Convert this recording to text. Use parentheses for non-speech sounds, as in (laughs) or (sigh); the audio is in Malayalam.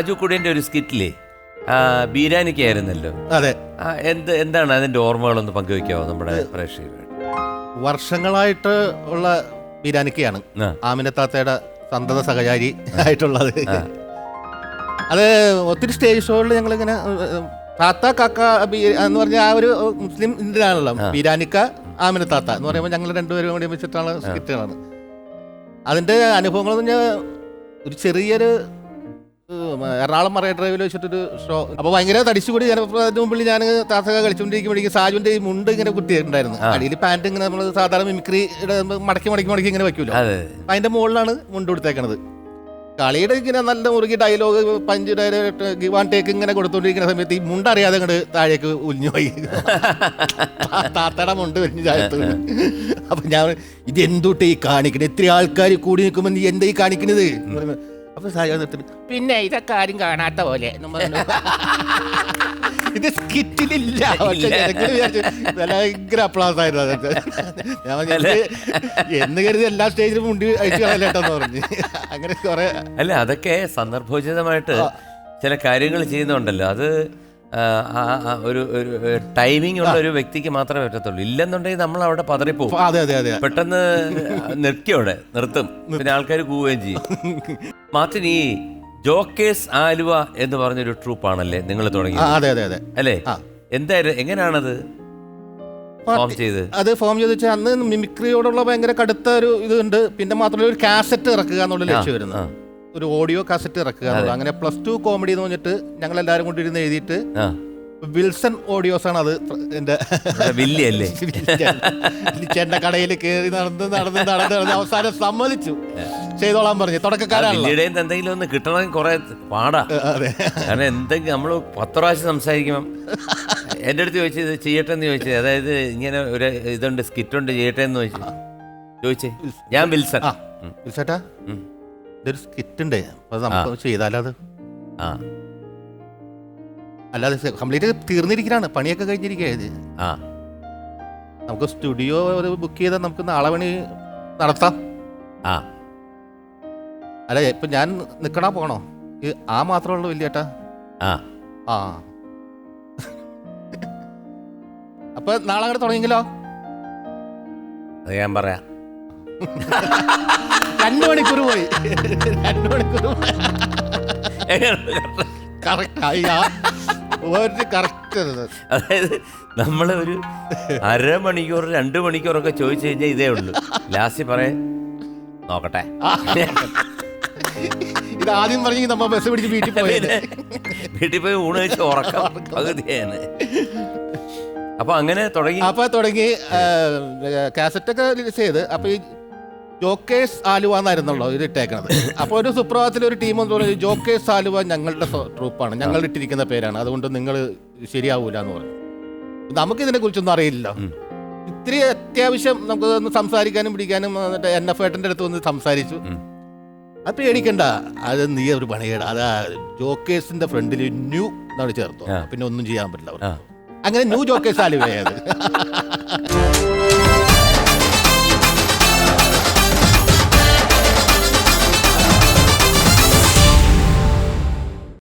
ഷാജു കുടിയന്റെ ഒരു സ്കിറ്റില്ലേ? ആ, ബീരാനിക്കായിരുന്നല്ലോ അതെ. എന്ത് എന്താണ് അതിന്റെ ഓർമ്മകളൊന്ന് പങ്കുവെക്കാവോ നമ്മുടെ പ്രേക്ഷകർ വർഷങ്ങളായിട്ട് ഉള്ള ബിരിയാണിക്കയാണ്. ആമിനത്താത്തയുടെ സന്തത സഹചാരി ആയിട്ടുള്ളത്. അത് ഒത്തിരി സ്റ്റേജ് ഷോകളിൽ ഞങ്ങളിങ്ങനെ താത്ത കാക്ക എന്ന് പറഞ്ഞ ആ ഒരു മുസ്ലിം ഇതിലാണല്ലോ. ബിരാനിക്ക ആമിനത്താത്ത എന്ന് പറയുമ്പോൾ ഞങ്ങൾ രണ്ടുപേരും കൂടി വെച്ചിട്ടുള്ള സ്കിറ്റുകളാണ്. അതിന്റെ അനുഭവങ്ങൾ എന്ന് പറഞ്ഞാൽ ഒരു ചെറിയൊരു എറണാകുളം മറൈൻ ഡ്രൈവിൽ വെച്ചിട്ടൊരു ഷോ. അപ്പോൾ ഭയങ്കര തടിച്ചുകൂടി ഞാൻ അതിന് മുമ്പിൽ ഞാൻ താസക കളിച്ചുകൊണ്ടിരിക്കുമ്പോഴേക്കും സാജുവിന്റെ ഈ മുണ്ട് ഇങ്ങനെ കുത്തിയിട്ടുണ്ടായിരുന്നു. അടിയിൽ പാന്റ് ഇങ്ങനെ നമ്മൾ സാധാരണ മിമിക്രി മടക്കി മടക്കി മടക്കി ഇങ്ങനെ വെക്കൂല? അതിന്റെ മുകളിലാണ് മുണ്ട് കൊടുത്തേക്കണത്. കളിയുടെ ഇങ്ങനെ നല്ല മുറുകി dialogue punch give and take ഇങ്ങനെ കൊടുത്തോണ്ടിരിക്കുന്ന സമയത്ത് ഈ മുണ്ട് അറിയാതെ അങ്ങോട്ട് താഴേക്ക് ഉലിഞ്ഞു പോയി. (laughs) താത്തയുടെ മുണ്ട് വലിഞ്ഞു താഴത്ത്. അപ്പൊ ഞാൻ ഇത് എന്തുട്ടേ ഈ കാണിക്കണേ? ഇത്ര ആൾക്കാർ കൂടി നിൽക്കുമ്പോൾ നീ എന്താ ഈ കാണിക്കണത്? അപ്പൊ സാരി നിർത്തി. പിന്നെ ഇതൊക്കെ ആരും കാണാത്ത പോലെ എന്നും പറഞ്ഞു. ഇത് സ്കിറ്റിലില്ല. ഭയങ്കര അപ്ലാസ് ആയിരുന്നു ഞാൻ എന്ന് കരുതി എല്ലാ സ്റ്റേജിലും മുണ്ടി അയച്ചു കളയല്ലേട്ടെന്ന് പറഞ്ഞു. അങ്ങനെ കുറെ അല്ല അതൊക്കെ സന്ദർഭോചിതമായിട്ട് ചില കാര്യങ്ങൾ ചെയ്യുന്നുണ്ടല്ലോ. അത് ഒരു ഒരു ടൈമിംഗ് ഉള്ള ഒരു വ്യക്തിക്ക് മാത്രമേ പറ്റത്തുള്ളൂ. ഇല്ലെന്നുണ്ടെങ്കിൽ നമ്മൾ അവിടെ പതറിപ്പോകും അതെ അതെ അതെ. പെട്ടെന്ന് നിർത്തി അവിടെ നിർത്തും. പിന്നെ ആൾക്കാർ കൂവുകയും ചെയ്യും. മാർട്ടിൻ ഈ ജോക്കേസ് ആലുവ എന്ന് പറഞ്ഞൊരു ട്രൂപ്പ് ആണല്ലേ നിങ്ങൾ തുടങ്ങി അതെ അതെ അതെ. അല്ലേ. എന്തായാലും എങ്ങനെയാണത് അത് ഫോം ചെയ്ത് വെച്ചാൽ അന്ന് മിമിക്രിയോടുള്ള ഭയങ്കര കടുത്ത ഒരു ഇതുണ്ട് പിന്നെ മാത്രമല്ല ഒരു കാസറ്റ് ഇറക്കുക എന്നുള്ള ലക്ഷ്യം വരുന്നത്. ഒരു ഓഡിയോ കാസറ്റ് ഇറക്കുക അങ്ങനെ പ്ലസ് ടു കോമഡി എന്ന് പറഞ്ഞിട്ട് ഞങ്ങൾ എല്ലാവരും കൂടി ഇരുന്ന് എഴുതിയിട്ട് വിൽസൺ ഓഡിയോസ് ആണ് അത് എന്റെ ഇവിടെ വില്ലി കടയിൽ കയറി നടന്ന് നടന്ന് നടന്ന് നടന്ന് അവസാനം സമ്മതിച്ചു. ചെയ്തോളാൻ പറഞ്ഞു. തുടക്കക്കാരാണ് എന്തെങ്കിലും ഒന്ന് കിട്ടണമെങ്കിൽ കുറെ പാടാ. കാരണം എന്തെങ്കിലും നമ്മൾ പത്ത് പ്രാവശ്യം സംസാരിക്കുമ്പം എന്റെ അടുത്ത് ചോദിച്ചത് ചെയ്യട്ടെ എന്ന് ചോദിച്ചത് അതായത് ഇങ്ങനെ ഒരു ഇതുണ്ട് സ്കിറ്റുണ്ട് ചെയ്യട്ടെ എന്ന് ചോദിച്ചു. ചോദിച്ചേ. ഞാൻ വിൽസൺ. വിൽസേട്ടാ. ഇതൊരു സ്കിറ്റ് ഉണ്ട്. അത് നമുക്ക് ചെയ്താലത് ആ. അല്ലാതെ കംപ്ലീറ്റ് തീർന്നിരിക്കലാണ്. പണിയൊക്കെ കഴിഞ്ഞിരിക്കുകയത് ആ. നമുക്ക് സ്റ്റുഡിയോ ഒരു ബുക്ക് ചെയ്താൽ നമുക്ക് നാളെ പണി നടത്താം. ആ. അല്ല ഇപ്പൊ ഞാൻ നിക്കണോ പോണോ? ഈ ആ മാത്രമേ ഉള്ളൂ വലിയേട്ടാ ആ. ആ. അപ്പൊ നാളെ അങ്ങോട്ട് തുടങ്ങിയെങ്കിലോ? അത് ഞാൻ പറയാം. (laughs) രണ്ടു മണിക്കൂർ പോയി. രണ്ടു മണിക്കൂർ കറക്റ്റ് ആയി ആ ഒരു കറക്റ്റ് അതായത് നമ്മൾ ഒരു അരമണിക്കൂർ രണ്ട് മണിക്കൂറൊക്കെ ചോദിച്ചു കഴിഞ്ഞാൽ ഇതേ ഉള്ളൂ. ലാസ്റ്റ് പറയാൻ നോക്കട്ടെ. ഇത് ആദ്യം പറഞ്ഞു നമ്മ ബസ് പിടിച്ച് വീട്ടിൽ പോയത് വീട്ടിൽ പോയി ഊണ് വെച്ച് ഉറക്കം പകുതിയാണ്. അപ്പൊ അങ്ങനെ തുടങ്ങി. അപ്പൊ തുടങ്ങി കാസറ്റൊക്കെ റിലീസ് ചെയ്ത്. അപ്പൊ ഈ ജോക്കേഴ്സ് ആലുവ എന്നായിരുന്നല്ലോ ഇത് ഇട്ടേക്കണത് അപ്പോൾ ഒരു സുപ്രഭാതത്തിൽ ഒരു ടീം എന്ന് പറഞ്ഞു ജോക്കേഴ്സ് ആലുവ ഞങ്ങളുടെ ട്രൂപ്പാണ്. ഞങ്ങൾ ഇട്ടിരിക്കുന്ന പേരാണ്. അതുകൊണ്ട് നിങ്ങൾ ശരിയാവൂല എന്ന് പറഞ്ഞു. നമുക്ക് ഇതിനെ കുറിച്ചൊന്നും അറിയില്ല. ഇത്തിരി അത്യാവശ്യം നമുക്ക് ഒന്ന് സംസാരിക്കാനും പിടിക്കാനും എന്നിട്ട് എൻ എഫ് ഏട്ടന്റെ അടുത്ത് വന്ന് സംസാരിച്ചു. അത് പേടിക്കണ്ട. അത് നീ ഒരു പണിയേട അത് ജോക്കേഴ്സിന്റെ ഫ്രണ്ടിൽ ന്യൂ എന്നാണ് ചേർത്തു. പിന്നെ ഒന്നും ചെയ്യാൻ പറ്റില്ല. അങ്ങനെ ന്യൂ ജോക്കേഴ്സ് ആലുവയത് (laughs)